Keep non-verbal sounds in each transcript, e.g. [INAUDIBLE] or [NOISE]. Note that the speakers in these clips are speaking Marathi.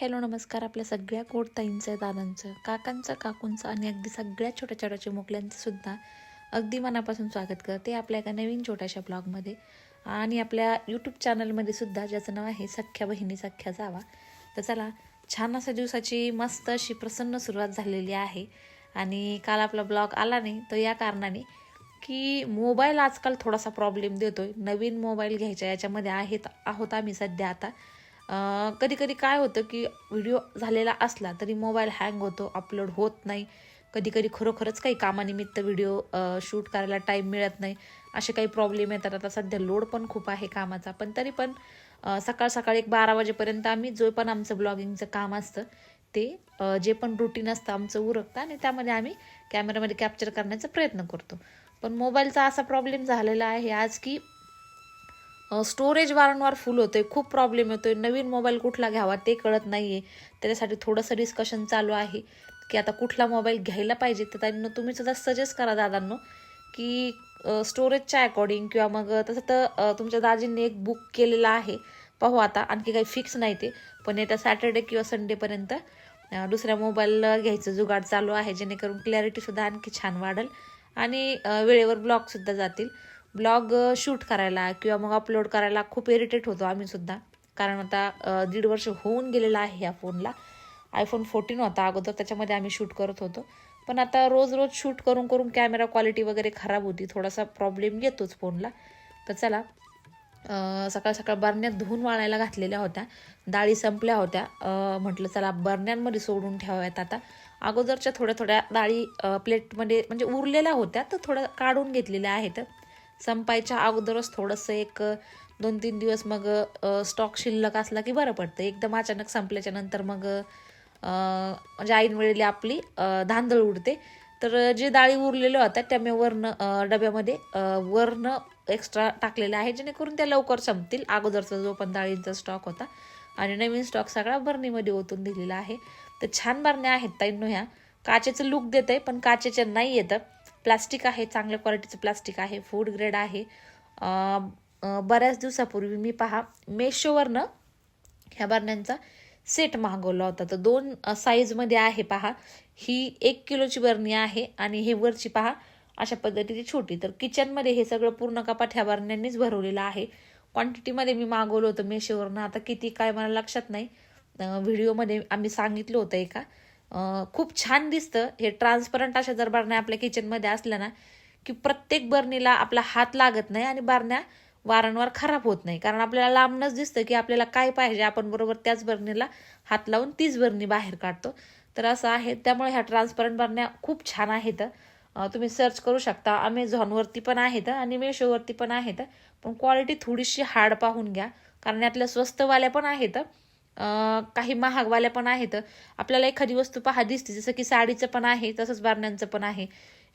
हॅलो नमस्कार आपल्या सगळ्या कोटताईंचं दादांचं काकांचं काकूंचं आणि अगदी सगळ्या छोट्या छोट्या चिमुकल्यांचं सुद्धा अगदी मनापासून स्वागत करते आपल्या एका नवीन छोट्याशा ब्लॉगमध्ये. आणि आपल्या यूट्यूब चॅनलमध्ये सुद्धा ज्याचं नाव आहे सख्या बहिणी सख्या जावा. तर चला छान अशा दिवसाची मस्त अशी प्रसन्न सुरुवात झालेली आहे. आणि काल आपला ब्लॉग आला नाही तर या कारणाने की मोबाईल आजकाल थोडासा प्रॉब्लेम देतो आहे नवीन मोबाईल घ्यायच्या याच्यामध्ये आहेत आहोत आम्ही सध्या आता. कधी कधी काय होतं की व्हिडिओ झालेला असला तरी मोबाईल हँग होतो अपलोड होत नाही. कधी कधी खरोखरच काही कामानिमित्त व्हिडिओ शूट करायला टाईम मिळत नाही. असे काही प्रॉब्लेम येतात. आता सध्या लोड पण खूप आहे कामाचा. पण तरी पण सकाळ सकाळी एक बारा वाजेपर्यंत आम्ही जो पण आमचं ब्लॉगिंगचं काम असतं ते जे पण रुटीन असतं आमचं उरकतं आणि त्यामध्ये आम्ही कॅमेरामध्ये कॅप्चर करण्याचा प्रयत्न करतो. पण मोबाईलचा असा प्रॉब्लेम झालेला आहे आज की स्टोरेज वारंवार फुल होतोय. खूप प्रॉब्लेम येतोय. नवीन मोबाईल कुठला घ्यावा ते कळत नाही आहे त्याच्यासाठी थोडंसं डिस्कशन चालू आहे की आता कुठला मोबाईल घ्यायला पाहिजे तर त्यांना तुम्ही सुद्धा सजेस्ट करा दादांनो की स्टोरेजच्या अकॉर्डिंग किंवा मग तसं तर तुमच्या दाजींनी एक बुक केलेला आहे. पाहू आता. आणखी काही फिक्स नाही ते. पण येत्या सॅटर्डे किंवा संडेपर्यंत दुसऱ्या मोबाईल घ्यायचं जुगाड चालू आहे. जेणेकरून क्लॅरिटीसुद्धा आणखी छान वाढेल. आणि वेळेवर ब्लॉगसुद्धा जातील. ब्लॉग शूट करायला किंवा मग अपलोड करायला खूप इरिटेट होतो आम्ही सुद्धा. कारण आता दीड वर्ष होऊन गेलेलं आहे या फोनला. आयफोन फोर्टीन होता अगोदर त्याच्यामध्ये आम्ही शूट करत होतो. पण आता रोज रोज शूट करून करून कॅमेरा क्वालिटी वगैरे खराब होती. थोडासा प्रॉब्लेम येतोच फोनला. तर चला सकाळ सकाळ बरण्यात धुवून वाळायला घातलेल्या होत्या. डाळी संपल्या होत्या. म्हटलं चला बरण्यांमध्ये सोडून ठेवाव्यात आता. अगोदरच्या थोड्या थोड्या डाळी प्लेटमध्ये म्हणजे उरलेल्या होत्या तर थोड्या काढून घेतलेल्या आहेत. संपायच्या अगोदरच थोडंसं एक दोन तीन दिवस मग स्टॉक शिल्लक असला की बरं पडतं. एकदम अचानक संपल्याच्या नंतर मग म्हणजे ऐन वेळेला आपली धांदळ उडते. तर जे डाळी उरलेल्या होत्या त्या मी वरनं डब्यामध्ये अ, वरनं एक्स्ट्रा टाकलेलं आहे जेणेकरून त्या लवकर संपतील. अगोदरचा जो पण डाळींचा स्टॉक होता आणि नवीन स्टॉक सगळा बरणीमध्ये ओतून दिलेला आहे. तर छान बरण्या आहेत ताईंनो ह्या. काचेचं लुक देत आहे पण काचेच्या नाही येतं. प्लास्टिक आहे चांगल्या क्वालिटीचं प्लास्टिक आहे फूड ग्रेड आहे. बऱ्याच दिवसापूर्वी मी पहा मेशोवरनं ह्या बरण्यांचा सेट मागवला होता. तर दोन साईजमध्ये आहे पहा. ही एक किलोची बरणी आहे आणि हे वरची पहा अशा पद्धतीची छोटी. तर किचनमध्ये हे सगळं पूर्ण कपाट ह्या बरण्यांनीच भरवलेलं आहे. क्वांटिटीमध्ये मी मागवलं होतं मेशोवरनं. आता किती काय मला लक्षात नाही. व्हिडिओमध्ये आम्ही सांगितलं होतं एका. खूप छान दिसतं. हे ट्रान्सपरंट अशा जर बरण्या आपल्या किचनमध्ये असल्या ना की प्रत्येक बरणीला आपला हात लागत नाही आणि बारण्या वारंवार खराब होत नाही. कारण आपल्याला लांबनच दिसतं की आपल्याला काय पाहिजे. आपण बरोबर त्याच बरणीला हात लावून तीच बरणी बाहेर काढतो. तर असं आहे. त्यामुळे ह्या ट्रान्सपरंट बरण्या खूप छान आहेत. तुम्ही सर्च करू शकता. अमेझॉनवरती पण आहेत आणि मेशोवरती पण आहेत. पण क्वालिटी थोडीशी हार्ड पाहून घ्या. कारण यातल्या स्वस्तवाल्या पण आहेत. काही महागवाल्या पण आहेत. आपल्याला एखादी वस्तू पहा दिसते. जसं की साडीचं पण आहे तसंच बारण्यांचं पण आहे.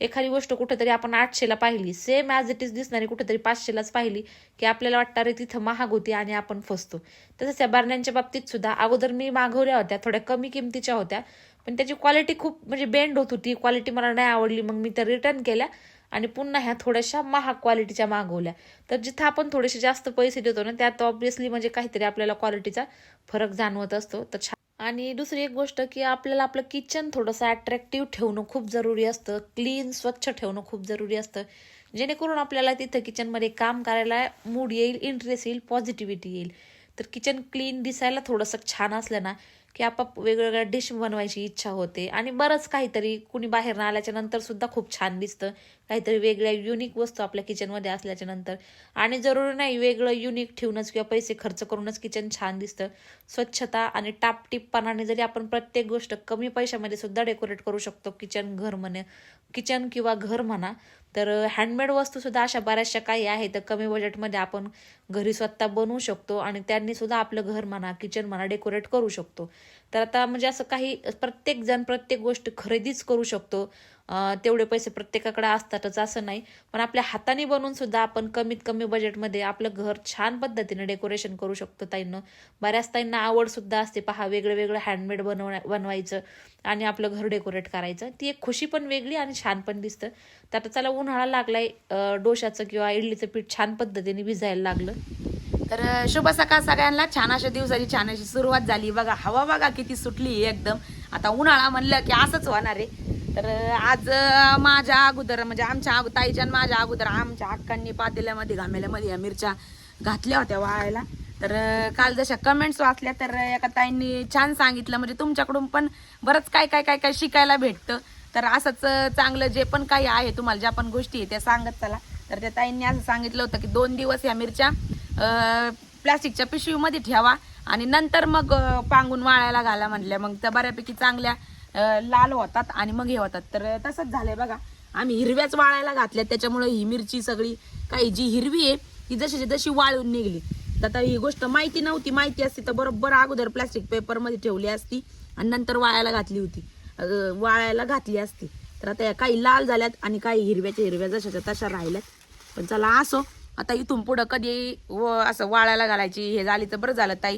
एखादी गोष्ट कुठेतरी आपण आठशेला पाहिली. सेम ॲज इट इज दिसणारी कुठेतरी पाचशेलाच पाहिली की आपल्याला वाटतं रे तिथं महाग होती आणि आपण फसतो. तसंच या बारण्यांच्या बाबतीत सुद्धा अगोदर मी मागवल्या होत्या थोड्या कमी किमतीच्या होत्या. पण त्याची क्वालिटी खूप म्हणजे बेंड होत होती. क्वालिटी मला नाही आवडली मग मी त्या रिटर्न केल्या. आणि पुन्हा ह्या थोड्याशा महाग क्वालिटीच्या मागवल्या. तर जिथं आपण थोडेसे जास्त पैसे देतो ना त्यात ऑब्विसली म्हणजे काहीतरी आपल्याला क्वालिटीचा फरक जाणवत असतो. तर छान आणि दुसरी एक गोष्ट की आपल्याला आपलं किचन थोडंसं अट्रॅक्टिव्ह ठेवणं खूप जरुरी असतं. क्लीन स्वच्छ ठेवणं खूप जरुरी असतं. जेणेकरून आपल्याला तिथं किचनमध्ये काम करायला मूड येईल इंटरेस्ट येईल पॉझिटिव्हिटी येईल. तर किचन क्लीन दिसायला थोडंसं छान असलं ना की आपाप वेगवेगळ्या डिश बनवायची इच्छा होते. आणि बरंच काहीतरी कुणी बाहेर आल्याच्यानंतर सुद्धा खूप छान दिसतं. काहीतरी वेगळ्या युनिक वस्तू आपल्या किचनमध्ये असल्याच्या नंतर. आणि जरुरी नाही वेगळं युनिक ठेवूनच किंवा पैसे खर्च करूनच किचन छान दिसतं. स्वच्छता आणि टापटीपपणाने जरी आपण प्रत्येक गोष्ट कमी पैशामध्ये सुद्धा डेकोरेट करू शकतो किचन घर म्हणे किचन किंवा घर म्हणा तर हँडमेड वस्तूसुद्धा अशा बऱ्याचशा काही आहेत. तर कमी बजेटमध्ये आपण घरी स्वतः बनवू शकतो आणि त्यांनी सुद्धा आपलं घर म्हणा किचन म्हणा डेकोरेट करू शकतो. तर आता म्हणजे असं काही प्रत्येक जण प्रत्येक गोष्ट खरेदीच करू शकतो. तेवढे पैसे प्रत्येकाकडे असतातच असं नाही. पण आपल्या हाताने बनवून सुद्धा आपण कमीत कमी बजेटमध्ये आपलं घर छान पद्धतीने डेकोरेशन करू शकतो ताईंनं. बऱ्याच ताईंना आवड सुद्धा असते पहा वेगळं वेगळं हँडमेड बनवण्या बनवायचं आणि आपलं घर डेकोरेट करायचं. ती एक खुशी पण वेगळी आणि छान पण दिसतं. तर आता चला उन्हाळा लागलाय डोशाचं किंवा इडलीचं पीठ छान पद्धतीने भिजायला लागलं. तर शुभ सकाळ सगळ्यांना. छान अशा दिवसाची छान अशी सुरुवात झाली. बघा हवा बघा किती सुटली एकदम. आता उन्हाळा म्हणलं की असंच होणार आहे. तर आज माझ्या अगोदर म्हणजे आमच्या ताईच्या माझ्या अगोदर आमच्या अक्कांनी पातेल्यामध्ये घामेल्यामध्ये या मिरच्या घातल्या होत्या वाळायला. तर काल जशा कमेंट्स वाचल्या तर एका ताईंनी छान सांगितलं म्हणजे तुमच्याकडून पण बरंच काय काय काय काय शिकायला भेटतं. तर असंच चांगलं जे पण काही आहे तुम्हाला ज्या पण गोष्टी आहे त्या सांगत चला. तर त्या ताईंनी असं सांगितलं होतं की दोन दिवस या मिरच्या प्लास्टिकच्या पिशवीमध्ये ठेवा आणि नंतर मग पांगून वाळायला घाला म्हटल्या मग त्या बऱ्यापैकी चांगल्या लाल होतात आणि मग हे होतात. तर तसंच झालंय बघा. आम्ही हिरव्याच वाळायला घातल्या त्याच्यामुळे ही मिरची सगळी काही जी हिरवी आहे ती जशी जशी वाळून निघली. तर आता ही गोष्ट माहिती नव्हती. माहिती असती तर बरोबर अगोदर प्लास्टिक पेपरमध्ये ठेवली असती आणि नंतर वाळायला घातली होती. वाळायला घातली असती. तर आता या काही लाल झाल्यात आणि काही हिरव्याच्या हिरव्या जशाच्या तशा राहिल्यात. पण चला असो. आता इथून पुढं कधी व असं वाळायला घालायची हे झाली तर बरं झालं ताई.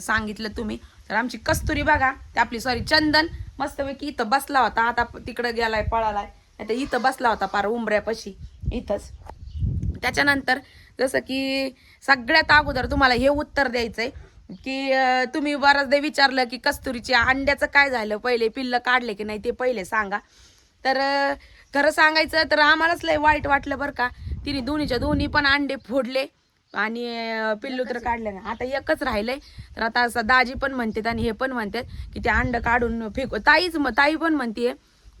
सांगितलं तुम्ही. तर आमची कस्तुरी बघा. ते आपली सॉरी चंदन. मस्तपैकी इथं बसला होता. आता तिकडं गेलाय पळालाय. आता इथं बसला होता पार उंबऱ्यापाशी. इथंच. त्याच्यानंतर जसं की सगळ्यात अगोदर तुम्हाला हे उत्तर द्यायचंय की तुम्ही बऱ्याचदा विचारलं की कस्तुरीच्या अंड्याचं काय झालं? पहिले पिल्लं काढले की नाही ते पहिले सांगा. तर खरं सांगायचं तर आम्हालाच लय वाईट वाटलं बरं का. तिने दोन्हीच्या दोन्ही पण अंडे फोडले. आणि पिल्लू तर काढले नाही. आता एकच राहिलंय. तर आता असं दाजी पण म्हणतात आणि हे पण म्हणतात की ते अंड काढून फेकू ताईच ताई पण म्हणते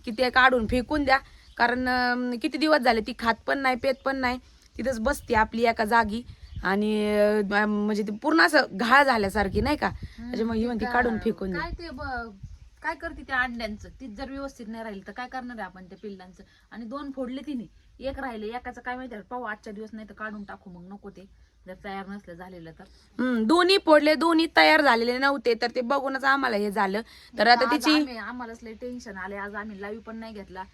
की ते काढून फेकून द्या. कारण किती दिवस झाले ती खात पण नाही पेत पण नाही. तिथंच बसते आपली एका जागी. आणि म्हणजे ती पूर्ण असं घाळ झाल्यासारखी नाही का? त्याच्यामुळे ही म्हणते काढून फेकून द्या. काय ते काय करते त्या अंड्यांचं? तीच जर व्यवस्थित नाही राहील तर काय करणार आहे आपण त्या पिल्लांचं? आणि दोन फोडले तिने. एक राहिले एकाचं काय माहिती पाहू आजच्या दिवस नाही तर काढून टाकू मग नको ते. जर तयार नसलं झालेलं तर. हम्म, दोन्ही फोडले दोन्ही तयार झालेले नव्हते तर ते बघूनच आम्हाला हे झालं. तर आता आज तिची आम्ही- आम्हालाच लय टेन्शन आले आज आम्ही लाईव्ह पण नाही घेतला.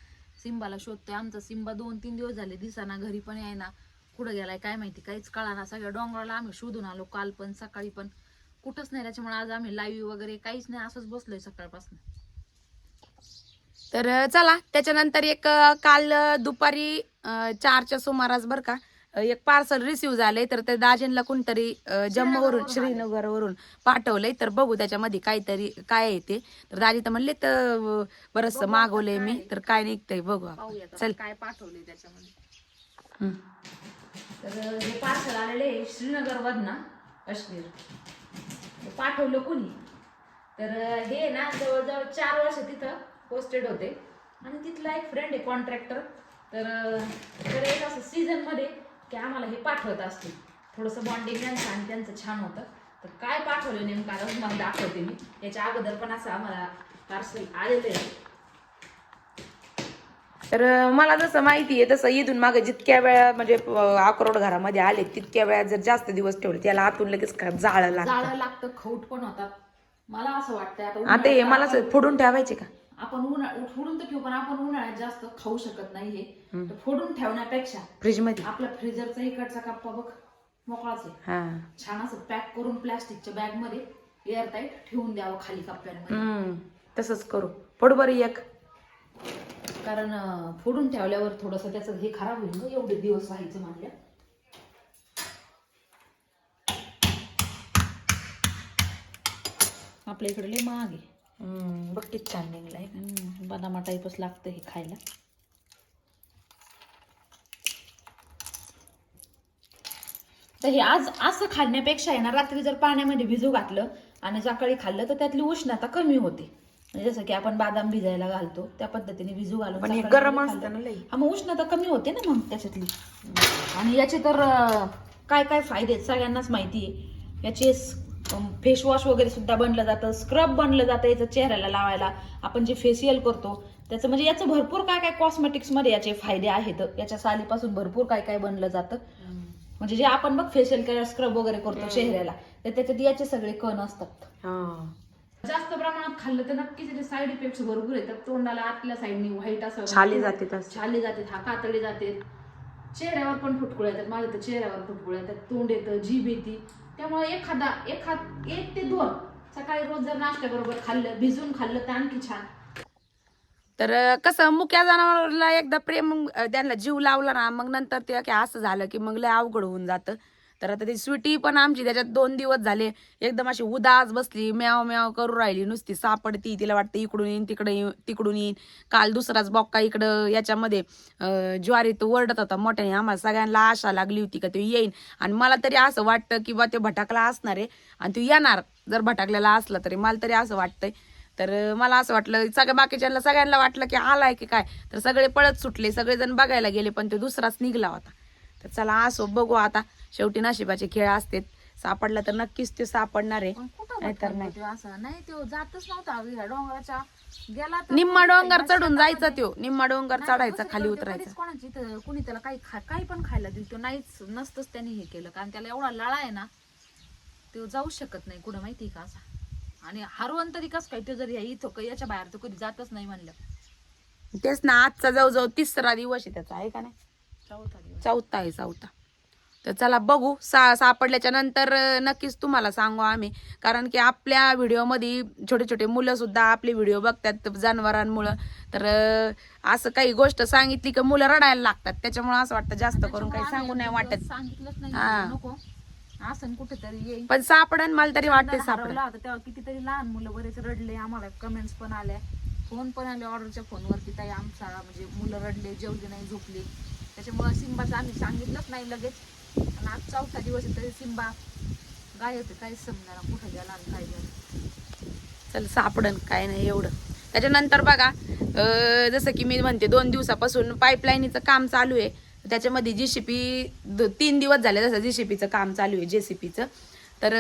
सिम्बाला शोधतोय. आमचा सिम्बा दोन तीन दिवस झाले दिसाना घरी पण यायना. कुठं गेलाय काय माहिती काहीच कळाना. सगळ्या डोंगराला आम्ही शोधून आलो काल पण सकाळी पण. कुठंच नाही त्याच्यामुळे आज आम्ही लाईव्ह वगैरे काहीच नाही. असंच बसलोय सकाळपासून. तर चला त्याच्यानंतर एक काल दुपारी चारच्या सुमारास बरं का एक पार्सल रिसिव्ह झालंय. तर ते दाजींला कोणतरी जम्मूवरून श्रीनगरवरून पाठवलंय. तर बघू त्याच्यामध्ये काहीतरी काय आहे ते. तर दाजी तर म्हणले तर बरस मागवलंय मी. तर काय निघतंय बघू चल. काय पाठवले त्याच्यामध्ये. तर हे पार्सल आलेले श्रीनगर ना काश्मीर. पाठवलं कोणी? तर हे ना जवळजवळ चार वर्ष तिथं पोस्टेड होते. आणि तिथला एक फ्रेंड आहे कॉन्ट्रॅक्टर तर तर एक असं सीझनमध्ये की आम्हाला हे पाठवत असतील. थोडंसं बॉन्डिंग त्यांचं आणि त्यांचं छान होतं. तर काय पाठवलं नेमकं आता तुम्हाला दाखवते मी. याच्या अगोदर पण असं आम्हाला पार्सल आलेलं आहे तर मला जसं माहिती आहे तसं इथून मागे जितक्या वेळा म्हणजे अक्रोड घरामध्ये आले तितक्या वेळा जर जास्त दिवस ठेवले त्याला आतून लगेच जाळं लागतं. जाळं लागतं खौट पण होतात. मला असं वाटतंय आता हे मला फोडून ठेवायचे का? आपण उन्हाळ फोडून तर ठेवू पण आपण उन्हाळ्यात जास्त खाऊ शकत नाही हे. तर फोडून ठेवण्यापेक्षा फ्रीजमध्ये आपल्या फ्रीजरचा इकडचा कप्पा बघ मोकळाच आहे. हा. छान असं पॅक करून प्लास्टिकच्या बॅगमध्ये एअर टाईट ठेवून द्यावं खाली कप्प्यांमध्ये. हम्म. तसंच करू. फोड बरं एक. कारण अं, फोडून ठेवल्यावर थोडस त्याचं हे खराब होईल ना एवढे दिवस राहायचं म्हणल्या. आपल्या इकडे लय महाग आहे. हम्म, बघ किती छान निघलाय. बदामा टाईपच लागतं हे खायला. तर हे आज असं खाण्यापेक्षा आहे ना रात्री जर पाण्यामध्ये भिजू घातलं आणि सकाळी खाल्लं तर त्यातली उष्णता कमी होते. म्हणजे जसं की आपण बादाम भिजायला घालतो त्या पद्धतीने भिजू घालून गरम हा मग उष्णता कमी होते ना मग त्याच्यातली. आणि याचे तर काय काय फायदे आहेत सगळ्यांनाच माहिती आहे. याचे फेस वॉश वगैरे सुद्धा बनलं जातं स्क्रब बनलं जातं याचं चेहऱ्याला लावायला. आपण जे फेशियल करतो त्याचं म्हणजे याचं भरपूर काय काय कॉस्मेटिक्समध्ये याचे फायदे आहेत. याच्या सालीपासून भरपूर काय काय बनलं जातं. म्हणजे जे आपण बघ फेशियल केअर स्क्रब वगैरे करतो चेहऱ्याला तर त्याच्यात याचे सगळे कण असतात. हा. जास्त प्रमाणात खाल्लं तर नक्कीच त्याचे साईड इफेक्ट्स भरपूर येतात. तोंडाला आतल्या साईडनी व्हाईट असं छाली जाते छाले जाते हा कातडी जाते चेहऱ्यावर पण फुटकुळ्या येतात माझ्या तर चेहऱ्यावर फुटकुळ्या येतात. तोंड येतं जीभ येते. त्यामुळे एखादा एखाद एक ते दोन सकाळी रोज जर नाश्त्याबरोबर खाल्लं भिजून खाल्लं तर आणखी छान. तर कसं मुक्या जनावरला एकदा प्रेम अं, त्यांना जीव लावला ना मग नंतर ते असं झालं की मग लय अवघड होऊन जातं. तर आता ती स्वीटी पण आमची त्याच्यात दोन दिवस झाले. एकदम अशी उदास बसली म्याव म्याव करू राहिली नुसती. सापडती तिला वाटतं इकडून येईन तिकडे येईन तिकडून येईन. काल दुसराच बॉक्का इकडं याच्यामध्ये ज्वारी ज्वारीत ओरडत होता मोठ्याने. आम्हाला सगळ्यांना आशा लागली होती का तो येईन. आणि मला तरी असं वाटतं की बा ते भटाकला असणार. आहे आणि तो येणार जर भटाकलेला असला तरी. मला तरी असं वाटतंय. तर मला असं वाटलं सगळ्या बाकीच्यांना सगळ्यांना वाटलं की आलाय की काय. तर सगळे पळत सुटले. सगळेजण बघायला गेले पण तो दुसराच निघला होता. तर चला असो बघू आता. शेवटी नशिबाचे खेळ असतात. सापडला तर नक्कीच ते सापडणार आहे. नाहीतर भटकला नाही. तो असा? नाही तो जातच नव्हता. ह्या डोंगराच्या गेला तर निम्मा डोंगर चढून जायचा तो निम्मा डोंगर नाही, चढायचा खाली उतरायचा. कोणाची कुणी त्याला काही काही पण खायला दिल. तो नाहीच नसतंच त्याने हे केलं. कारण त्याला एवढा लळा आहे ना तो जाऊ शकत नाही. कुठं माहिती का असा? आणि हरवून तरी कसं काय तो जरी या इथं याच्या बाहेर तो कधी जातच नाही म्हणलं. तेच ना आजचा जवळजवळ तिसरा दिवस आहे त्याचा आहे का नाही? चौथा आहे चौथा तर चला बघू सा सापडल्याच्या नंतर नक्कीच तुम्हाला सांगू आम्ही. कारण की आपल्या व्हिडिओमध्ये छोटे छोटे मुलं सुद्धा आपले व्हिडिओ बघतात जनावरांमुळं. तर असं काही गोष्ट सांगितली की मुलं रडायला लागतात. त्याच्यामुळे असं वाटतं जास्त करून काही सांगू नाही वाटत. हा. असं कुठेतरी येईल. पण सापडन मला तरी वाटते होता तेव्हा कितीतरी लहान मुलं बरेच रडले. आम्हाला कमेंट्स पण आल्या. फोन पण आले. ऑर्डरच्या फोनवरती ताई आमचा म्हणजे मुलं रडले जेवले नाही झोपले. त्याच्यामुळं सिंबाचं आम्ही सांगितलंच नाही लगेच. आणि आज चौथा दिवस आहे तरी सिंबा गाय होते काहीच समजा कुठं गेला आणि काय गेला. चल सापडन काय नाही एवढं. त्याच्यानंतर बघा जसं की मी म्हणते दोन दिवसापासून पाईपलाईनीचं काम चालू आहे. त्याच्यामध्ये जी सी पी तीन दिवस झाले जसं जी सी पीचं काम चालू आहे जे सी पीचं तर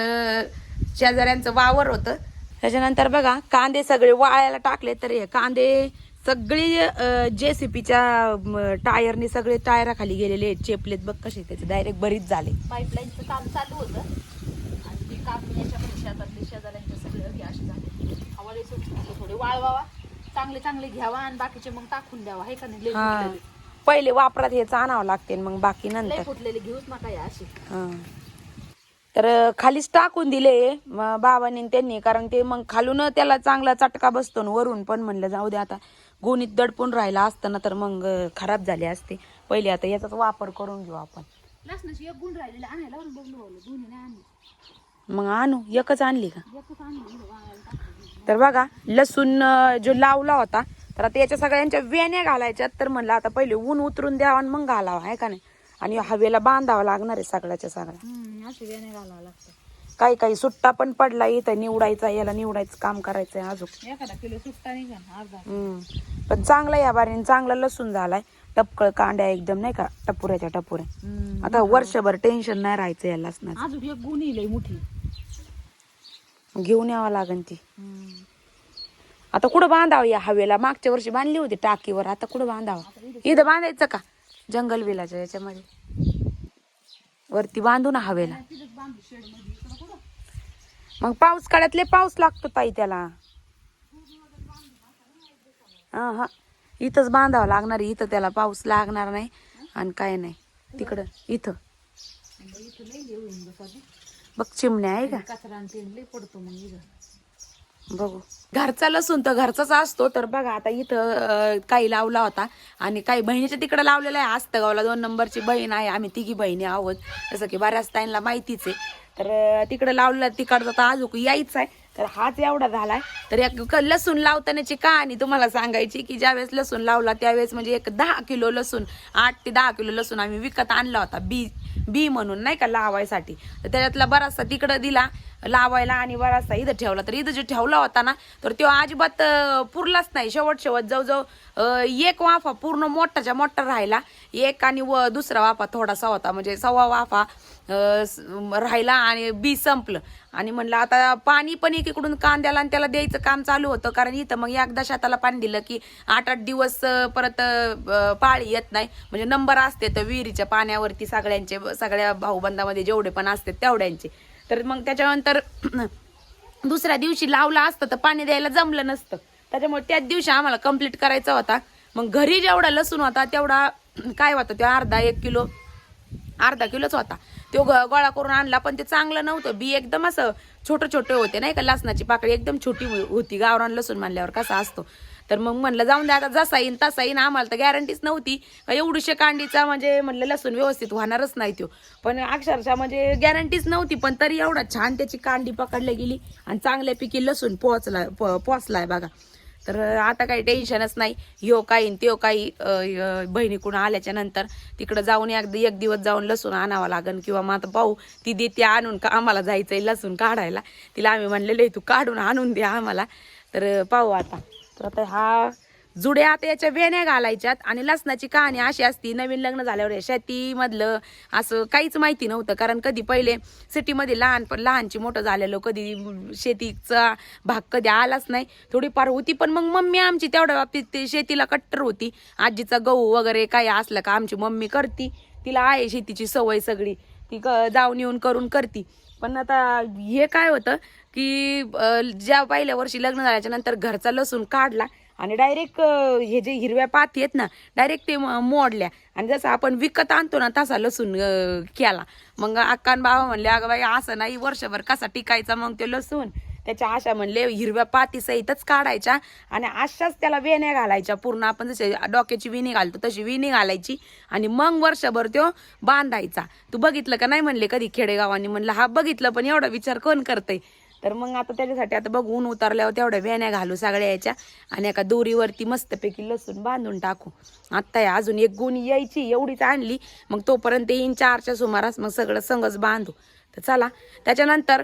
शेजाऱ्यांचं वावर होतं. त्याच्यानंतर बघा कांदे सगळे वाळायला टाकले तर हे कांदे सगळे जेसीपीच्या टायरने सगळे टायराखाली गेलेले आहेत चेपलेत बघ कसे त्याचे. डायरेक्ट बरीच झाले. पाईपलाईनचं काम चालू होतं. आणि ते काम याच्याकडे शेतातले शेजाऱ्यांचे सगळे हे असे झाले. हवाले सुटले थोडे वाळवावा. चांगले चांगले घ्यावा आणि बाकीचे मग टाकून द्यावा. हे का नाही. पहिले वापरात हे आणावं लागते मग बाकी नंतर. फुटलेले. घेऊच नका या असे. तर खालीच टाकून दिले. बाबांनी त्यांनी. कारण ते मग खालून त्याला चांगला चटका बसतो वरून पण म्हणलं जाऊ दे आता. गोणीत दडपून राहिला असताना तर मग खराब झाले असते. पहिले आता याचाच वापर करून घेऊ आपण. लसणाची एक गुण राहिलेली आणायला लावून बघलो बोललो दोन्ही नाही आणली. मग आणू एकच आणली का? एकच आणली इकडं वाळायला टाकली. तर बघा लसूण अं, जो लावला होता तर आता याच्या सगळ्यांच्या वेण्या घालायच्यात. तर म्हणलं आता पहिले ऊन उतरून द्यावा आणि मग घालावा आहे का नाही? आणि हवेला बांधावा लागणार आहे सगळ्याच्या सगळ्या. हम्म, असे वेणे घालावं लागतं काही काही सुट्टा पण पडला इथं निवडायचा याला निवडायचं काम करायचंय अजून. एखादा किलो सुट्टा नाही का अर्धा. हम्म. पण चांगला या बारीने चांगला लसूण झालाय. टपकळ कांड्या एकदम नाही का टपुऱ्याच्या टपुऱ्या. आता वर्षभर टेन्शन नाही राहायचं या लसणाचं. अजून एक गुणी लय मोठी. घेऊन यावं लागन ती. आता कुठं बांधावं या हवेला? मागच्या वर्षी बांधली होती टाकीवर. आता कुठं बांधावं? इथं बांधायचं का? जंगल विलाच्या याच्यामध्ये. वरती बांधून हवेला मग पाऊस काळातले पाऊस लागतो ताई त्याला. हा हा. इथंच बांधावं लागणार इथं त्याला पाऊस लागणार नाही आणि काय नाही. तिकडं इथं. बघ चिमण्या आहे का? कचरा पडतो मग इथं. बघू. घरचा लसूण तर घरचाच असतो तर बघा आता इथं काही लावला होता आणि काही बहिणीच्या तिकडे लावलेला आहे. आस्तगावला दोन नंबरची बहीण आहे. आम्ही तिघी बहिणी आहोत. जसं की बऱ्याच ताईंना माहितीच आहे. तर तिकडं तिकडे तिकडचं तर अजून यायचं आहे. तर हाच एवढा झालाय. तर एक क- लसूण लावतानाची कहाणी तुम्हाला सांगायची की ज्यावेळेस लसूण लावला त्यावेळेस म्हणजे एक दहा किलो लसूण आठ ते दहा किलो लसूण आम्ही विकत आणला होता. बी बी म्हणून नाही का लावायसाठी. तर त्याच्यातला बराचसा तिकडं दिला लावायला आणि बराचसा इथं ठेवला. तर इथं जे ठेवला होता ना तर तो अजिबात पुरलाच नाही. शेवट शेवट जवळजवळ एक वाफा पूर्ण मोठाच्या मोठा राहिला. एक आणि व दुसरा वाफा थोडासा होता. म्हणजे सव्वा वाफा राहिला आणि बी संपलं. आणि म्हणलं आता पाणी पण एकीकडून कांद्याला आणि त्याला द्यायचं काम चालू होतं. कारण इथं मग एकदा शेताला पाणी दिलं की आठ आठ दिवस परत पाळी येत नाही. म्हणजे नंबर असते तर विहिरीच्या पाण्यावरती सगळ्यांचे सगळ्या भाऊबंदामध्ये जेवढे पण असते तेवढ्यांचे. तर मग त्याच्यानंतर [CLEARS THROAT] दुसऱ्या दिवशी लावलं असतं तर पाणी द्यायला जमलं नसतं. त्याच्यामुळे त्याच दिवशी आम्हाला कंप्लीट करायचा होता. मग घरी जेवढा लसूण होता तेवढा काय होता तो अर्धा एक किलो अर्धा किलोच होता. तो ग- गोळा करून आणला पण ते चांगलं नव्हतं. बी एकदम असं छोटे छोटे होते नाही का? लसणाची पाकळी एकदम छोटी हो- होती. गावरान लसूण मानल्यावर कसा असतो. तर मग म्हणलं जाऊन द्या आता जसा येईन तसा येईन. आम्हाला तर गॅरंटीच नव्हती. एवढीशे कांडीचा म्हणजे म्हणलं लसूण व्यवस्थित होणारच नाही तो. पण अक्षरशः म्हणजे गॅरंटीच नव्हती पण तरी एवढा छान त्याची कांडी पकडली गेली आणि चांगल्यापैकी लसूण पोचलाय प- पोचलाय बघा. तर आता काही टेन्शनच नाही. यो काही त्यो काही बहिणीकडून आल्याच्यानंतर तिकडं जाऊन एकदा एक दिवस जाऊन लसूण आणावं लागन. किंवा मग आता पाहू ती देते आणून का आम्हाला जायचंय लसूण काढायला? तिला आम्ही म्हणलेलं तू काढून आणून दे आम्हाला. तर पाहू आता. तर आता हा जुड्या आता याच्या वेण्या घालायच्यात आणि लसणाची कहाणी अशी असती. नवीन लग्न झाल्यावर या शेतीमधलं असं काहीच माहिती नव्हतं. कारण कधी पहिले सिटीमध्ये लहान पण लहानची मोठं झालेलो कधी शेतीचा भाग कधी आलाच नाही. थोडीफार होती पण मग मम्मी आमची तेवढ्या बाबतीत ते शेतीला कट्टर होती. आजीचा गहू वगैरे काही असलं का आमची मम्मी करती. तिला आहे शेतीची सवय सगळी. ती क- जाऊन येऊन करून करती. पण आता हे काय होतं की ज्या पहिल्या वर्षी लग्न झाल्याच्यानंतर घरचा लसूण काढला. आणि डायरेक्ट हे जे हिरव्या पाती आहेत ना डायरेक्ट ते मोडल्या. आणि जसं आपण विकत आणतो ना तसा लसूण केला. मग अक्कान बाबा म्हणले अगं बाई असं नाही वर्षभर कसा टिकायचा मग ते लसूण? त्याच्या आशा म्हणले हिरव्या पाती सहितच काढायच्या आणि अशाच त्याला वेण्या घालायच्या. पूर्ण आपण जसे डोक्याची विणी घालतो तशी विणी घालायची आणि मग वर्षभर तो बांधायचा. तू बघितलं का नाही म्हणले कधी खेडेगावांनी म्हणलं हा बघितलं पण एवढा विचार कोण करतंय? तर मग आता त्याच्यासाठी आता बघ ऊन उतरल्यावर तेवढ्या वेण्या घालू सगळ्या याच्या. आणि एका दोरीवरती मस्तपैकी लसूण बांधून टाकू. आत्ता या अजून एक गुणी यायची एवढीच आणली. मग तोपर्यंत येईन चारच्या सुमारास मग सगळं संगच बांधू. तर चला त्याच्यानंतर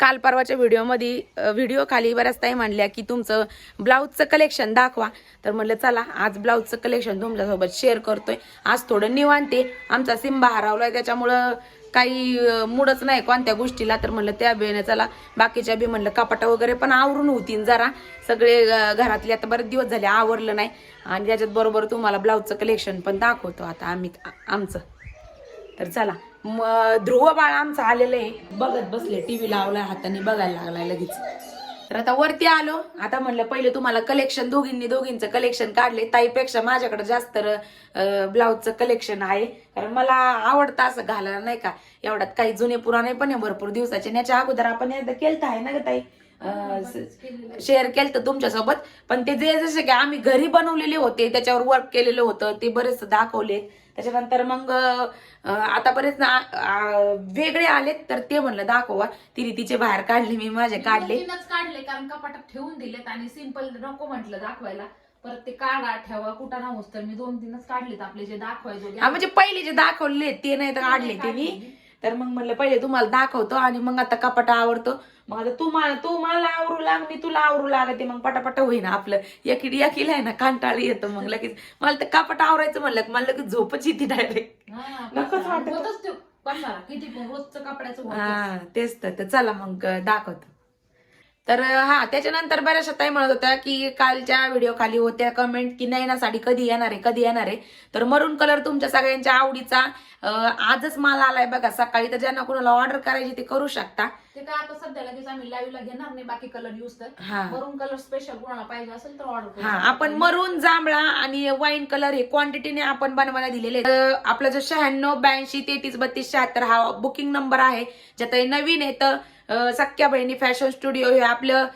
काल परवाच्या व्हिडिओमध्ये व्हिडिओ खाली बऱ्याच ताई म्हणल्या की तुमचं ब्लाऊजचं कलेक्शन दाखवा. तर म्हणलं चला आज ब्लाऊजचं कलेक्शन तुमच्यासोबत शेअर करतोय. आज थोडं निवांते आमचा सिंबा हरवलाय त्याच्यामुळं काही मुडच मूडच नाही कोणत्या गोष्टीला. तर म्हणलं त्या बेने चला. बाकीच्या बी म्हणलं कपाटा वगैरे पण आवरून होतीन जरा. सगळे घरातले आता बरेच दिवस झाले आवरलं नाही. आणि त्याच्यात बरोबर तुम्हाला ब्लाऊजचं कलेक्शन पण दाखवतो आता आम्ही आमचं. तर चला. ध्रुव बाळ आमचं आलेलं आहे. बघत बसले. टी व्ही लावला हाताने बघायला लागलाय लगेच. तर आता वरती आलो. आता म्हणलं पहिले तुम्हाला कलेक्शन दोघींनी दोघींचं कलेक्शन काढले. ताईपेक्षा माझ्याकडे जास्त ब्लाऊजचं कलेक्शन आहे. कारण मला आवडतं असं घालायला नाही का? एवढ्यात काही जुने पुराणे पण आहे भरपूर दिवसाचे. याच्या अगोदर आपण एकदा केलं आहे ना ग ताई? शेअर केलं तर तुमच्यासोबत. पण ते जे जसे की आम्ही घरी बनवलेले होते त्याच्यावर वर्क केलेलं होतं ते बरेच दाखवले त्याच्यानंतर मग आता बरेच ना वेगळे आलेत तर ते म्हणलं दाखवा. तिने तिचे बाहेर काढले मी माझे काढले. तीनच काढले कारण कपाटात ठेवून दिलेत आणि सिंपल नको म्हटलं दाखवायला. परत ते काढा ठेवा कुठं नव्हतं तर मी दोन तीनच काढलेत आपले जे दाखवायचे. हा म्हणजे पहिले जे दाखवले ते नाही तर काढले तिने. तर मग म्हणलं पहिले तुम्हाला दाखवतो आणि मग आता कपाटा आवडतो मग आता तू मला तू मला आवरू लाग मी तुला आवरू लागते. मग पटापटा होईना आपलं. एकीड एकीला आहे ना कंटाळी येतो. मग लगेच मला तर कपाट आवरायचं म्हणलं मला लगेच झोपच येते डायरेक्ट नकोच वाटत. किती रोजचं कपड्याचं. हा तेच तर चला मग दाखवतो. तर हा त्याच्यानंतर बऱ्याचशा ताई म्हणत होत्या की कालच्या व्हिडिओ खाली होत्या कमेंट की नाही ना साडी कधी येणार आहे कधी येणार आहे. तर मरून कलर तुमच्या सगळ्यांच्या आवडीचा आजच माल आलाय बघा सकाळी तर ज्यांना कोणाला ऑर्डर करायची ते करू शकता. ते काय आता सध्या लगेच आम्ही लाईव्हला घेणार नाही बाकी कलर युज तर. मरून कलर स्पेशल कोणाला पाहिजे असेल तर ऑर्डर हा. आपण मरून जांभळा आणि वाईन कलर हे क्वांटिटीने आपण बनवायला दिलेले आपला जो शहाण्णव ब्याऐंशी तेहतीस बत्तीस शहात्तर हा बुकिंग नंबर आहे. ज्यात हे नवीन आहे तर सख्या बहिणी फॅशन स्टुडिओ हे आपलं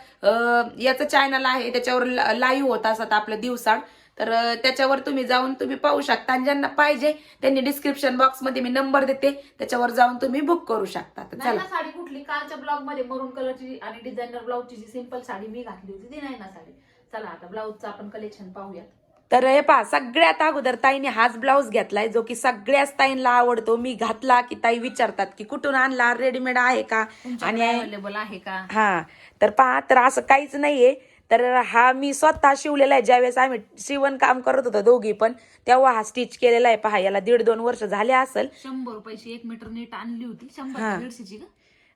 याचं चॅनल आहे. त्याच्यावर लाईव्ह होत असतात आपलं दिवसाड तर त्याच्यावर तुम्ही जाऊन तुम्ही पाहू शकता. आणि ज्यांना पाहिजे त्यांनी डिस्क्रिप्शन बॉक्समध्ये मी नंबर देते. त्याच्यावर जाऊन तुम्ही बुक करू शकता. चला. साडी कुठली? कालच्या ब्लॉगमध्ये मरून कलरची आणि डिझायनर ब्लाऊजची जी सिंपल साडी मी घातली होती ती नाही ना साडी. चला आता ब्लाऊजचं आपण कलेक्शन पाहूयात. तर हे पहा सगळ्यात अगोदर ताईने हाच ब्लाऊज घेतलाय जो की सगळ्याच ताईंना आवडतो. मी घातला की ताई विचारतात की कुठून आणला रेडीमेड आहे का? आणि अवेलेबल आहे का? हा तर पहा तर असं काहीच नाहीये. तर हा मी स्वतः शिवलेला आहे. ज्यावेळेस आम्ही शिवण काम करत होतो दोघी पण तेव्हा हा स्टिच केलेला आहे. पहा याला दीड दोन वर्ष झाले असेल. शंभर रुपयाची एक मीटर नीट आणली होती. हा. शंभर दीडशेची का?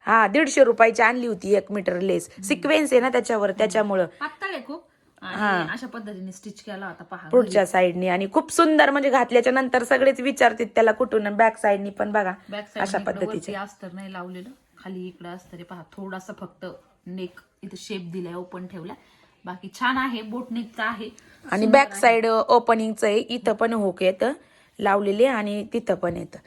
हा दीडशे रुपयाची आणली होती एक मीटर लेस. सिक्वेन्स आहे ना त्याच्यावर त्याच्यामुळं. पातळ आहे खूप. आणि अशा पद्धतीने स्टिच केला होता पहा पुढच्या साईडनी आणि खूप सुंदर म्हणजे घातल्याच्या नंतर सगळेच विचारतात त्याला कुठून बॅक साईडनी पण बघा बॅक अशा साईड पद्धतीचे. अस्तर नाही लावलेलं खाली इकडं अस्तर पहा थोडासा फक्त नेक इथं शेप दिलाय ओपन ठेवला बाकी छान आहे बोट नेकचा आहे. आणि बॅक साइड ओपनिंगचं आहे. इथं पण होक येतं लावलेले आणि तिथं पण येतं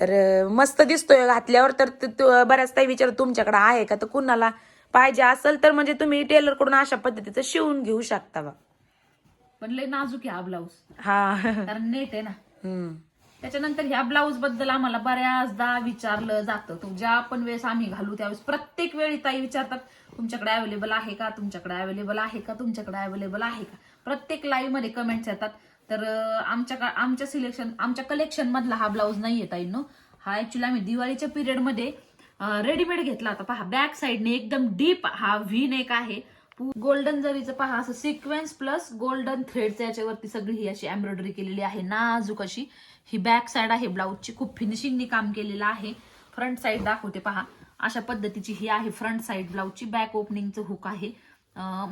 तर मस्त दिसतोय घातल्यावर तर बऱ्याच ताई विचार तुमच्याकडे आहे का? तर कुणाला पाहिजे असेल तर म्हणजे तुम्ही टेलरकडून अशा पद्धतीचं शिवून घेऊ शकता बा. पण लय नाजूक आहे हा ब्लाऊज हा. कारण नेट आहे ना. हम्म. त्याच्यानंतर ह्या ब्लाऊजबद्दल आम्हाला बऱ्याचदा विचारलं जातं. तो ज्या पण वेळेस आम्ही घालू त्यावेळेस प्रत्येक वेळी ताई विचारतात तुमच्याकडे अवेलेबल आहे का? तुमच्याकडे अवेलेबल आहे का? तुमच्याकडे अवेलेबल आहे का? प्रत्येक लाईव्हमध्ये कमेंट्स येतात. तर अं, आमच्या का- आमच्या सिलेक्शन आमच्या कलेक्शन मधला हा ब्लाऊज नाहीये ताईंनो. हा ऍक्च्युली आम्ही दिवाळीच्या पिरियडमध्ये रेडीमेड घेतला होता. पहा बॅक साईडने एकदम डीप हा व्ही नेक आहे. गोल्डन जरीचं पहा असं सिक्वेन्स प्लस गोल्डन थ्रेडचं याच्यावरती सगळी ही अशी एम्ब्रॉयडरी केलेली आहे. नाजूक अशी. ही बॅक साईड आहे ब्लाऊजची खूप फिनिशिंगनी काम केलेलं आहे. फ्रंट साईड दाखवते पहा. अशा पद्धतीची ही आहे फ्रंट साईड ब्लाऊजची बॅक ओपनिंगचं हुक आहे.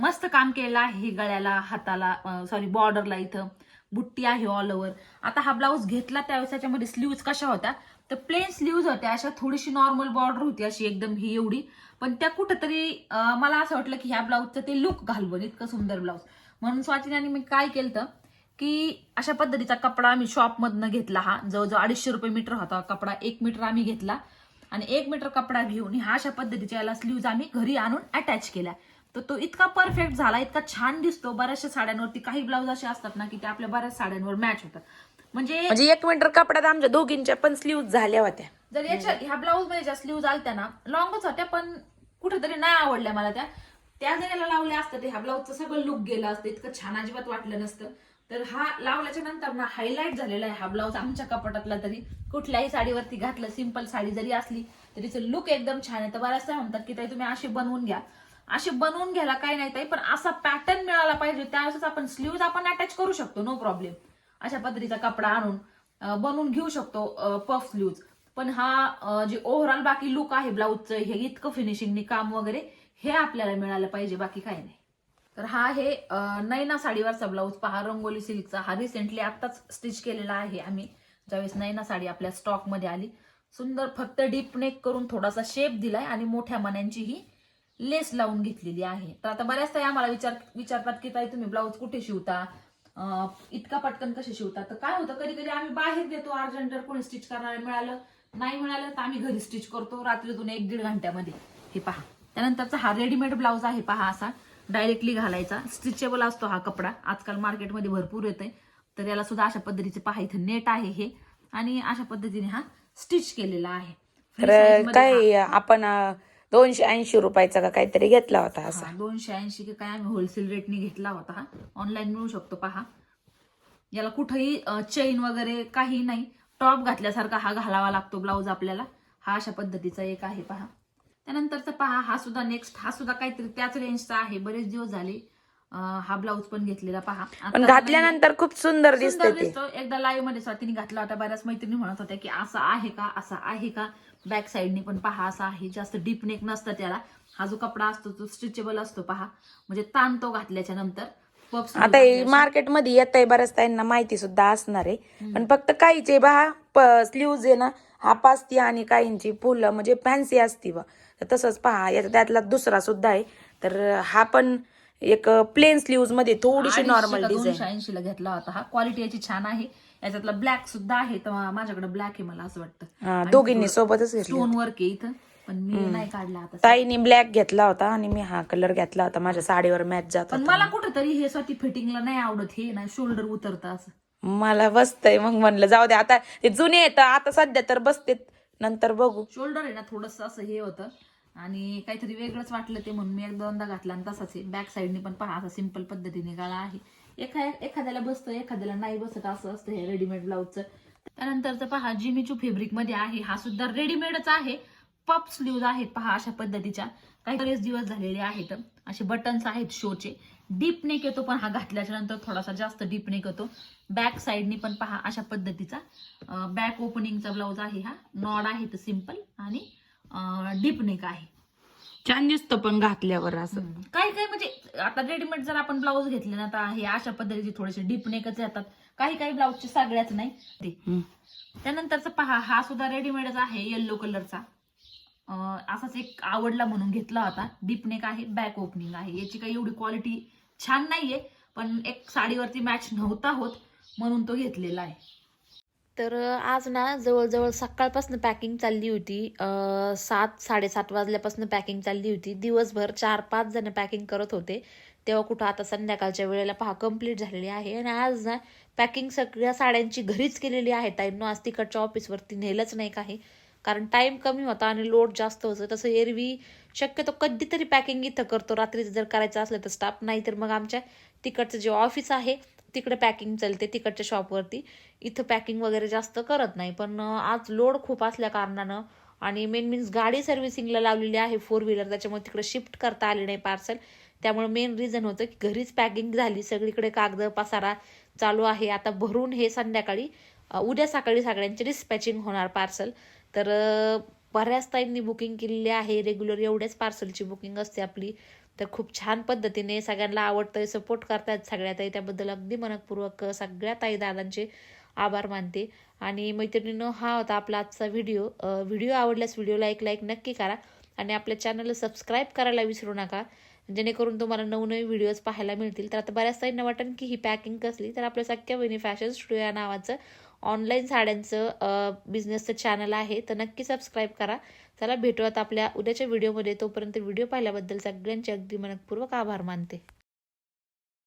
मस्त काम केलेलं आहे हे गळ्याला हाताला सॉरी बॉर्डरला इथं. बुट्टी आहे ऑल ओव्हर आता हा ब्लाऊज घेतला त्यावेळेस त्याच्यामध्ये स्लीव्ज कशा होत्या? तर प्लेन स्लीव्ज होत्या अशा थोडीशी नॉर्मल बॉर्डर होती अशी एकदम ही एवढी. पण त्या कुठंतरी मला असं वाटलं की ह्या ब्लाऊजचं ते लुक घालवून इतकं सुंदर ब्लाऊज म्हणून स्वातीने मी काय केलं की अशा पद्धतीचा कपडा आम्ही शॉपमधनं घेतला हा. जवळजवळ अडीचशे रुपये मीटर होता कपडा. एक मीटर आम्ही घेतला. आणि एक मीटर कपडा घेऊन ह्या अशा पद्धतीच्या याला स्लीव्ज आम्ही घरी आणून अटॅच केल्या. तर तो इतका परफेक्ट झाला इतका छान दिसतो. बऱ्याचशा साड्यांवरती काही ब्लाऊज असे असतात ना की ते आपल्या बऱ्याच साड्यांवर मॅच होतात. म्हणजे म्हणजे एक मीटर कपड्यात आमच्या दोघींच्या पण स्लीव झाल्या होत्या. जर याच्या ह्या ब्लाऊजमध्ये ज्या स्लीव्ह आलत्या ना लॉंगच होत्या पण कुठेतरी नाही आवडल्या मला त्या. त्या जर याला लावल्या असतं ते ह्या ब्लाऊजचं सगळं लुक गेलं असतं इतकं छान अजिबात वाटलं नसतं. तर हा लावल्याच्या नंतर ना हायलाईट झालेला आहे हा ब्लाऊज आमच्या कपाटातला तरी. कुठल्याही साडीवरती घातलं सिंपल साडी जरी असली तरी तिचं लुक एकदम छान आहे. तर बऱ्याचदा म्हणतात की ताई तुम्ही अशी बनवून घ्या. अशी बनवून घ्यायला काही नाही ताई पण असा पॅटर्न मिळाला पाहिजे. त्यावेळेस आपण स्लीव्ह आपण अटॅच करू शकतो नो प्रॉब्लेम अशा पद्धतीचा कपडा आणून बनवून घेऊ शकतो पफ स्लीव्ज पण हा जे ओव्हरऑल बाकी लुक आहे ब्लाऊजचं हे इतकं फिनिशिंगनी काम वगैरे हे आपल्याला मिळालं पाहिजे बाकी काही नाही. तर हा आहे नैना साडीवरचा ब्लाऊज पहा रंगोली सिल्कचा. हा रिसेंटली आत्ताच स्टिच केलेला आहे आम्ही. ज्यावेळेस नैना साडी आपल्या स्टॉकमध्ये आली. सुंदर फक्त डीप नेक करून थोडासा शेप दिलाय आणि मोठ्या मण्यांची ही लेस लावून घेतलेली आहे. तर आता बऱ्याच ताई आम्हाला विचार विचारतात की ताई तुम्ही ब्लाऊज कुठे शिवता? इतका पटकन कसे शिवता तर काय होतं कधी कधी आम्ही बाहेर देतो अर्जंट जर कोणी स्टिच करणार मिळालं नाही मिळालं तर आम्ही घरी स्टिच करतो रात्रीतून एक दीड घंट्यामध्ये. हे पहा. त्यानंतरचा हा रेडीमेड ब्लाऊज आहे पहा असा. डायरेक्टली घालायचा. स्टिचेबल असतो हा कपडा. आजकाल मार्केटमध्ये भरपूर येतोय. तर याला सुद्धा अशा पद्धतीचे पहा. इथं नेट आहे हे. आणि अशा पद्धतीने हा स्टिच केलेला आहे. काय आपण दोनशे ऐंशी रुपयाचा का काहीतरी घेतला होता असा. दोनशे ऐंशी की काय आम्ही होलसेल रेटने घेतला होता हा. ऑनलाईन मिळू शकतो पहा. याला कुठेही चेन वगैरे काही नाही. टॉप घातल्यासारखा हा घालावा लागतो ब्लाऊज आपल्याला. हा अशा पद्धतीचा एक आहे पहा. त्यानंतरचा पहा हा सुद्धा नेक्स्ट हा सुद्धा काहीतरी त्याच रेंजचा आहे. बरेच दिवस झाले हा ब्लाऊज पण घेतलेला पहा. पण घातल्यानंतर खूप सुंदर दिसते ते. एकदा लाईव्हमध्ये स्वातीने घातला होता बऱ्याच मैत्रिणी म्हणत होत्या की असा आहे का असा आहे का? बॅक साईडने पण पहा असा आहे. जास्त डीप नेक नसतं त्याला. हा जो कपडा असतो तो स्ट्रेचेबल असतो पहा. म्हणजे ताणतो घातल्याच्या नंतर आता हे मार्केटमध्ये येत आहे बऱ्याच त्यांना माहिती सुद्धा असणार आहे. पण फक्त काहीचे बा स्लीव्ज आहे ना हाफ असती आणि काहींची फुलं म्हणजे फॅन्सी असती बा तसंच पहा याचा त्यातला दुसरा सुद्धा आहे. तर हा पण एक प्लेन स्लीव्जमध्ये थोडीशी नॉर्मल डिझाईन दोनशे ऐंशी ला घेतला होता हा. क्वालिटी याची छान आहे. याच्यातला ब्लॅक सुद्धा आहे तर माझ्याकडे ब्लॅक आहे मला असं वाटतं. दोघींनी सोबतच घेतली स्टोन वर्क आहे इथं पण मी नाही काढला आता. ताईने ब्लॅक घेतला होता आणि मी हा कलर घेतला होता. माझ्या साडीवर मॅच जात पण मला कुठंतरी हे स्वतः फिटिंगला नाही आवडत हे ना शोल्डर उतरतं असं. मला बसतंय मग म्हणलं जाऊ दे आता ते जुने येतं आता सध्या तर बसते नंतर बघू. शोल्डर आहे ना थोडस असं हे होतं. आणि काहीतरी वेगळंच वाटलं ते म्हणून मी एक दोनदा घातला आणि तसाच आहे. बॅक साईडने पण पहा असा सिंपल पद्धतीने गळा आहे. एखा एखाद्याला बसतं एखाद्याला नाही बसत असं असतं हे रेडीमेड ब्लाऊजचं त्यानंतरचं पहा जिमीचू फेब्रिकमध्ये आहे. हा सुद्धा रेडीमेडच आहे. पप स्लीव्ज आहेत पहा अशा पद्धतीच्या. काही बरेच दिवस झालेले आहेत. असे बटन्स आहेत शोचे डीप नेक येतो पण हा घातल्याच्या नंतर थोडासा जास्त डीप नेक येतो. बॅक साईडनी पण पहा अशा पद्धतीचा. बॅक ओपनिंगचा ब्लाऊज आहे हा. नॉड आहे तर सिंपल आणि डीप नेक आहे. छान दिसतो पण घातल्यावर असं. काही काही म्हणजे आता रेडीमेड जर आपण ब्लाऊज घेतले ना तर हे अशा पद्धतीचे थोडेसे डीप नेकच येतात. काही काही ब्लाऊजचे सगळ्याच नाही. ते. त्यानंतरचा पहा हा सुद्धा रेडीमेडच आहे येल्लो कलरचा असाच एक आवडला म्हणून घेतला होता. डीप नेक आहे बॅक ओपनिंग आहे. याची काही एवढी क्वालिटी छान नाहीये पण एक साडीवरती मॅच नव्हता होत म्हणून तो घेतलेला आहे. तर आज ना जवळजवळ सकाळपासून पॅकिंग चालली होती. सात साडेसात वाजल्यापासून पॅकिंग चालली होती. दिवसभर चार पाच जण पॅकिंग करत होते. तेव्हा कुठं आता संध्याकाळच्या वेळेला पहा कंप्लीट झालेली आहे. आणि आज ना पॅकिंग सगळ्या साड्यांची घरीच केलेली आहे ताईंनो. आज तिकडच्या ऑफिसवरती नेलंच नाही काही. कारण टाइम कमी होता आणि लोड जास्त होतं. तसं एरवी शक्यतो कधीतरी पॅकिंग इथं करतो. रात्रीचं जर करायचं असलं तर स्टाफ नाही तर मग आमच्या तिकडचं जे ऑफिस आहे तिकडे पॅकिंग चालते तिकडच्या शॉपवरती इथं पॅकिंग वगैरे जास्त करत नाही पण आज लोड खूप असल्या कारणानं आणि मेन मीन्स गाडी सर्व्हिसिंगला लावलेली आहे फोर व्हीलर त्याच्यामुळे तिकडे शिफ्ट करता आले नाही पार्सल त्यामुळे मेन रिझन होतं की घरीच पॅकिंग झाली. सगळीकडे कागद पसारा चालू आहे. आता भरून हे संध्याकाळी उद्या सकाळी सगळ्यांची डिस्पॅचिंग होणार पार्सल तर बऱ्याच ताईंनी बुकिंग केलेली आहे. रेग्युलर एवढ्याच पार्सलची बुकिंग असते आपली. तर खूप छान पद्धतीने सगळ्यांना आवडतंय सपोर्ट करतायत सगळ्या ताई. त्याबद्दल अगदी मनपूर्वक सगळ्या ताई दादांचे आभार मानते. आणि मैत्रिणीनं हा होता आपला आजचा व्हिडिओ व्हिडिओ आवडल्यास व्हिडिओला एक लाईक नक्की करा आणि आपल्या चॅनलला सबस्क्राईब करायला विसरू नका. जेणेकरून तुम्हाला नवनवीन व्हिडिओज पाहायला मिळतील. तर आता बऱ्याच ताईंना वाटन की ही पॅकिंग कसली? तर आपल्या सख्या बहिणी फॅशन स्टुडिओ या नावाचं ऑनलाईन साड्यांचं बिझनेसचं चॅनल आहे. तर नक्की सबस्क्राईब करा. चला भेटूयात आपल्या उद्याच्या व्हिडिओमध्ये. तोपर्यंत व्हिडिओ पाहिल्याबद्दल सगळ्यांचे अगदी मनपूर्वक आभार मानते.